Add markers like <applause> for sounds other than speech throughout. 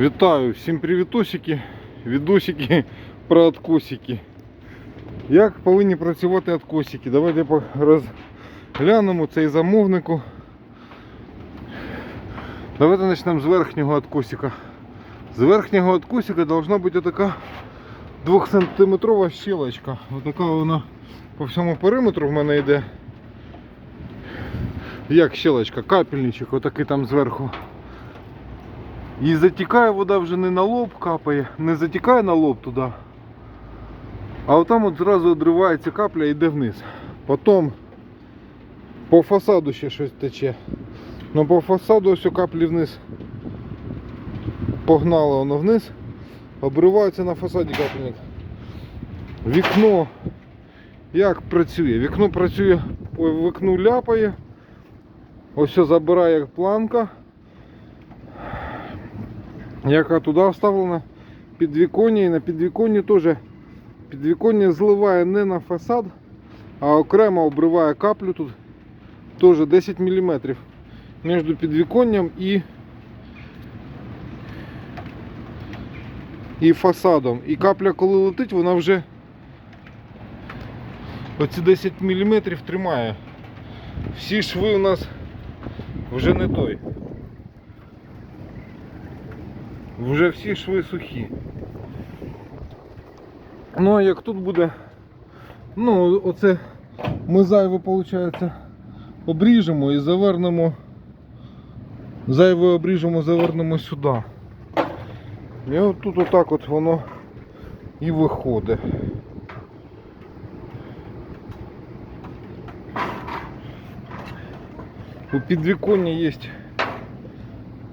Вітаю, всім привітосики, відосики <laughs> про откосики. Як повинні працювати откосики? Давайте розглянемо цей замовнику. Давайте почнемо з верхнього откосика. З верхнього откосика должна бути така 2 сантиметрова щелочка. Отака вона по всьому периметру в мене йде. Як щелочка, капельничок, отакий там зверху. І затікає вода вже не на лоб капає, не затікає на лоб туди. А отам от зразу відривається капля і йде вниз. Потім по фасаду ще щось тече. Ну по фасаду ось каплі вниз. Погнало воно вниз. Обривається на фасаді капельник. Вікно як працює? Вікно працює, по вікну ляпає. Ось все забирає планка яка туди вставлена підвіконня і на підвіконні теж підвіконня зливає не на фасад, а окремо обриває каплю тут теж 10 мм між підвіконням і і фасадом. І капля, коли летить, вона вже оці 10 мм тримає. Всі шви у нас вже не той. Вже всі шви сухі. Ну а як тут буде, ну оце ми зайве, виходить, обріжемо і завернемо. Зайве обріжемо, завернемо сюди. І от тут отак от воно і виходить. У підвіконня є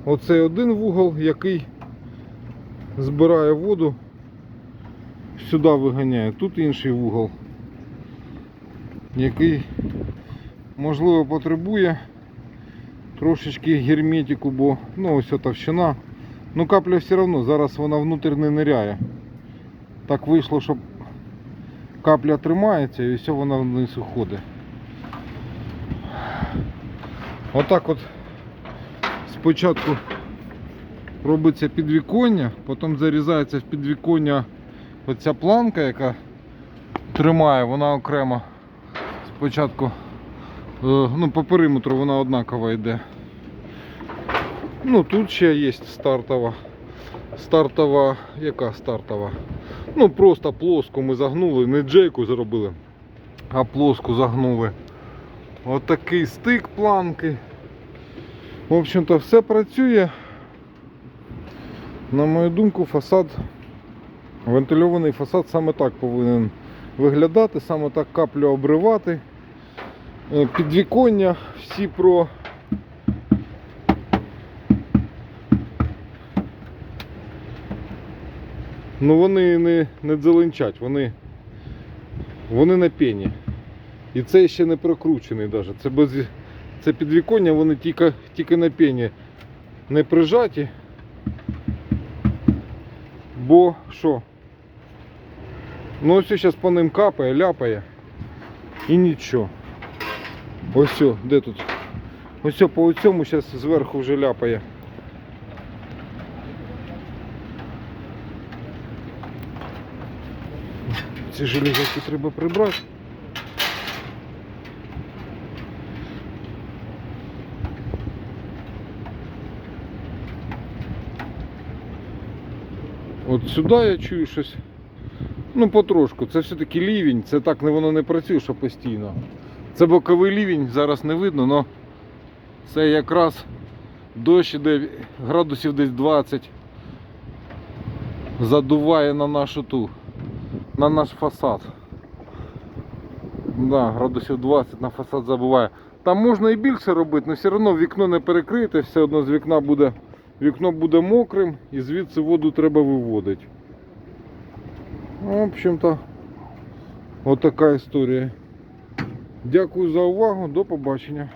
оцей один вугол, який збирає воду, сюди виганяє. Тут інший вугол, який можливо потребує трошечки герметику, бо ну ось товщина. Ну капля все одно, зараз вона внутрь не ниряє. Так вийшло, щоб капля тримається і все вона вниз уходить. Отак от спочатку робиться підвіконня, потім зарізається в підвіконня оця планка, яка тримає, вона окремо. Спочатку е, ну, по периметру вона однакова йде. Ну тут ще є стартова. Стартова, яка стартова? Ну просто плоску ми загнули, не джейку зробили, а плоску загнули. Отакий стик планки. В общем-то все працює. На мою думку, фасад, вентильований фасад саме так повинен виглядати, саме так каплю обривати. Е, Підвіконня всі про Ну вони не, не дзеленчать, вони, вони на пені. І це ще не прокручений навіть. Це без це підвіконня, вони тільки, тільки на пені не прижаті. Бо що? Ну ось зараз по ним капає, ляпає і нічого. Ось все, де тут? Ось по цьому зараз зверху вже ляпає. Ці железяки треба прибрати. От сюди я чую щось. Ну, потрошку. Це все-таки лівень, це так воно не працює, що постійно. Це боковий лівень, зараз не видно, але це якраз дощ іде градусів десь 20 задуває на нашу ту, на наш фасад. Да, градусів 20 на фасад забуває. Там можна і більше робити, але все одно вікно не перекрите, все одно з вікна буде, вікно буде мокрим і звідси воду треба виводити. В общем-то, отака історія. Дякую за увагу, до побачення.